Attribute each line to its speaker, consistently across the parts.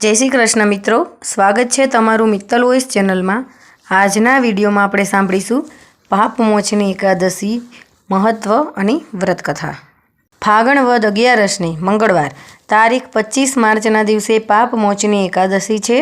Speaker 1: જય શ્રી કૃષ્ણ મિત્રો. સ્વાગત છે તમારું મિત્તલ વોઇસ ચેનલમાં. આજના વિડીયોમાં આપણે સાંભળીશું પાપ મોચની એકાદશી મહત્ત્વ અને વ્રતકથા. ફાગણ વદ અગિયારસને મંગળવાર, તારીખ પચીસ માર્ચના દિવસે પાપ મોચની એકાદશી છે.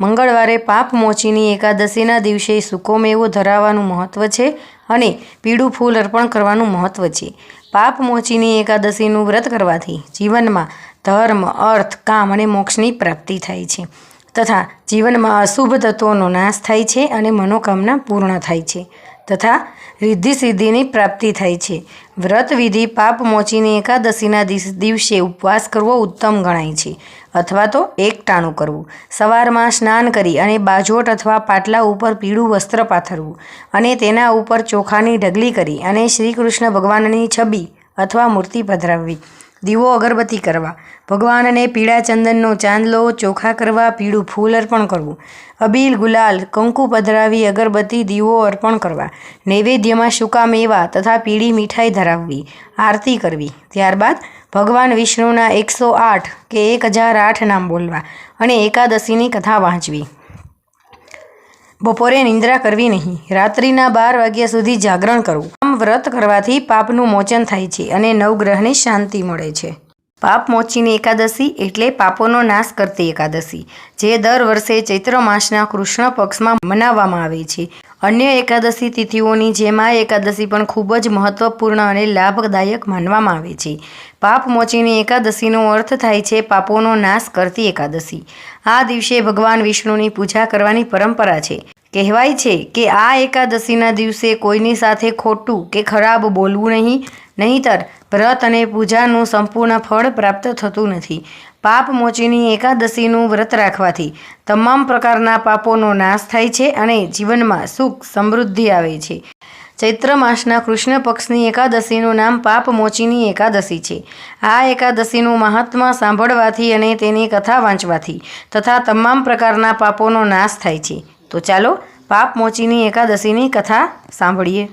Speaker 1: મંગળવારે પાપ મોચીની એકાદશીના દિવસે સૂકો મેવો ધરાવવાનું મહત્ત્વ છે અને પીળું ફૂલ અર્પણ કરવાનું મહત્ત્વ છે. પાપ મોચીની એકાદશીનું વ્રત કરવાથી જીવનમાં ધર્મ, અર્થ, કામ અને મોક્ષની પ્રાપ્તિ થાય છે. તથા જીવનમાં અશુભ તત્વોનો નાશ થાય છે અને મનોકામના પૂર્ણ થાય છે. તથા રિદ્ધિ સિદ્ધિની પ્રાપ્તિ થાય છે. વ્રત વિધિ, પાપ મોચીને એકાદશીના દિવસે ઉપવાસ કરવો ઉત્તમ ગણાય છે. અથવા તો એકટાણું કરવું. સવારમાં સ્નાન કરી અને બાજોટ અથવા પાટલા ઉપર પીળું વસ્ત્ર પાથરવું અને તેના ઉપર ચોખાની ઢગલી કરી અને શ્રી કૃષ્ણ ભગવાનની છબી અથવા મૂર્તિ પધરાવવી. દીવો અગરબત્તી કરવા. ભગવાનને પીળા ચંદનનો ચાંદલો ચોખા કરવા, પીળું ફૂલ અર્પણ કરવું. અબીલ ગુલાલ, કંકુ પધરાવી અગરબત્તી દીવો અર્પણ કરવા. નૈવેદ્યમાં સૂકા મેવા તથા પીળી મીઠાઈ ધરાવવી. આરતી કરવી. ત્યારબાદ ભગવાન વિષ્ણુના એકસો આઠ કે એક હજાર આઠ નામ બોલવા અને એકાદશીની કથા વાંચવી. બપોરે નિંદ્રા કરવી નહીં. રાત્રિના બાર વાગ્યા સુધી જાગરણ કરવું. વ્રત કરવાથી પાપનું મોચન થાય છે અને નવગ્રહને શાંતિ મળે છે. પાપ મોચીની એકાદશી એટલે પાપોનો નાશ કરતી એકાદશી, જે દર વર્ષે ચૈત્ર માસના કૃષ્ણ પક્ષમાં મનાવવામાં આવે છે. અન્ય એકાદશી તિથિઓની જેમ આ એકાદશી પણ ખૂબ જ મહત્વપૂર્ણ અને લાભદાયક માનવામાં આવે છે. પાપ મોચીની એકાદશીનો અર્થ થાય છે પાપોનો નાશ કરતી એકાદશી. આ દિવસે ભગવાન વિષ્ણુની પૂજા કરવાની પરંપરા છે. કહેવાય છે કે આ એકાદશીના દિવસે કોઈની સાથે ખોટું કે ખરાબ બોલવું નહીં, નહીંતર વ્રત અને પૂજાનું સંપૂર્ણ ફળ પ્રાપ્ત થતું નથી. પાપ મોચીની એકાદશીનું વ્રત રાખવાથી તમામ પ્રકારના પાપોનો નાશ થાય છે અને જીવનમાં સુખ, સમૃદ્ધિ આવે છે. ચૈત્ર માસના કૃષ્ણ પક્ષની એકાદશીનું નામ પાપ મોચીની એકાદશી છે. આ એકાદશીનું મહાત્મા સાંભળવાથી અને તેની કથા વાંચવાથી તથા તમામ પ્રકારના પાપોનો નાશ થાય છે. તો ચાલો પાપ એકાદશીની કથા સાંભળીએ.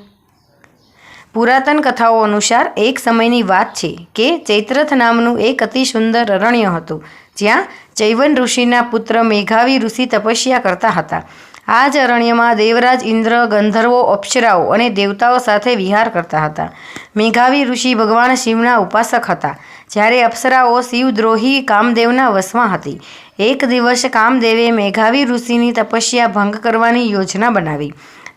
Speaker 1: પુરાતન કથાઓ અનુસાર એક સમયની વાત છે કે ચૈત્રથ નામનું એક અતિ સુંદર અરણ્ય હતું, જ્યાં ચૈવન ઋષિના પુત્ર મેઘાવી ઋષિ તપસ્યા કરતા હતા. આ જ અરણ્યમાં દેવરાજ ઇન્દ્ર, ગંધર્વો, અપ્સરાઓ અને દેવતાઓ સાથે વિહાર કરતા હતા. મેઘાવી ઋષિ ભગવાન શિવના ઉપાસક હતા. જ્યારે અપ્સરાઓ શિવદ્રોહી કામદેવના વશમાં હતી. એક દિવસ કામદેવે મેઘાવી ઋષિની તપસ્યા ભંગ કરવાની યોજના બનાવી.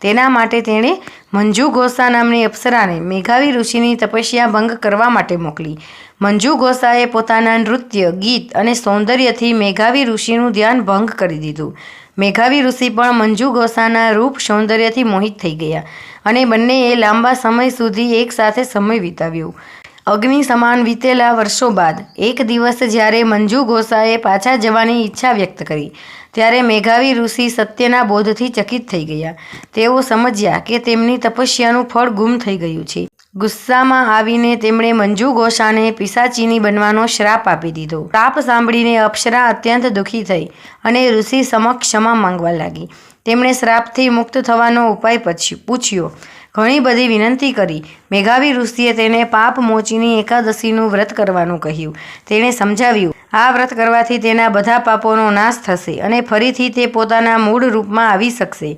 Speaker 1: તેના માટે તેણે મંજુ ઘોષા નામની અપ્સરાને મેઘાવી ઋષિની તપસ્યા ભંગ કરવા માટે મોકલી. મંજુ ઘોષાએ પોતાના નૃત્ય, ગીત અને સૌંદર્યથી મેઘાવી ઋષિનું ધ્યાન ભંગ કરી દીધું. મેઘાવી ઋષિ પણ મંજુ ગોસાના રૂપ સૌંદર્યથી મોહિત થઈ ગયા અને બંનેએ લાંબા સમય સુધી એકસાથે સમય વિતાવ્યો. અગ્નિ સમાન વીતેલા વર્ષો બાદ, એક દિવસ જ્યારે મંજુ ગોસાએ પાછા જવાની ઈચ્છા વ્યક્ત કરી, ત્યારે મેઘાવી ઋષિ સત્યના બોધથી ચકિત થઈ ગયા. તેઓ સમજ્યા કે તેમની તપસ્યાનું ફળ ગુમ થઈ ગયું છે. ગુસ્સામાં આવીને તેમણે મંજુ ગોસાને પિસાચીની બનવાનો શ્રાપ આપી દીધો. શ્રાપ સાંભળીને અપ્સરા અત્યંત દુઃખી થઈ અને ઋષિ સમક્ષ ક્ષમા માંગવા લાગી. તેમણે શ્રાપથી મુક્ત થવાનો ઉપાય પછી પૂછ્યો. ઘણી બધી વિનંતી કરી મેઘાવી ઋષિએ તેને પાપ મોચીની એકાદશીનું વ્રત કરવાનું કહ્યું. તેણે સમજાવ્યું, આ વ્રત કરવાથી તેના બધા પાપોનો નાશ થશે અને ફરીથી તે પોતાના મૂળ રૂપમાં આવી શકશે.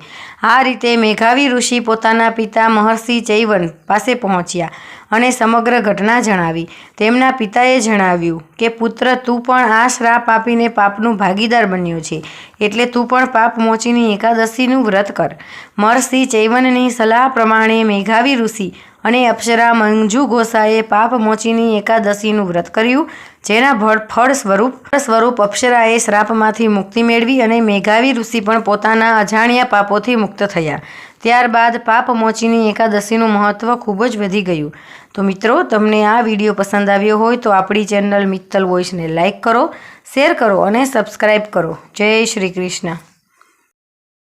Speaker 1: આ રીતે મેઘાવી ઋષિ પોતાના પિતા મહર્ષિ ચૈવન પાસે પહોંચ્યા અને સમગ્ર ઘટના જણાવી. તેમના પિતાએ જણાવ્યું કે, પુત્ર, તું પણ આ શ્રાપ આપીને પાપનું ભાગીદાર બન્યો છે. એટલે તું પણ પાપ મોચીની એકાદશીનું વ્રત કર. મહર્ષિ ચૈવનની સલાહ પ્રમાણે મેઘાવી ઋષિ અને અપ્સરા મંજુ ગોસાએ પાપ મોચીની એકાદશીનું વ્રત કર્યું, જેના ભળ, ફળ સ્વરૂપ સ્વરૂપ અપ્સરાએ શ્રાપમાંથી મુક્તિ મેળવી અને મેઘાવી ઋષિ પણ પોતાના અજાણ્યા પાપોથી મુક્ત થયા. ત્યારબાદ પાપ મોચીની એકાદશીનું મહત્ત્વ ખૂબ જ વધી ગયું. તો મિત્રો, તમને આ વીડિયો પસંદ આવ્યો હોય તો આપણી ચેનલ મિત્તલ વોઇસને લાઇક કરો, શેર કરો અને સબસ્ક્રાઈબ કરો. જય શ્રી કૃષ્ણ.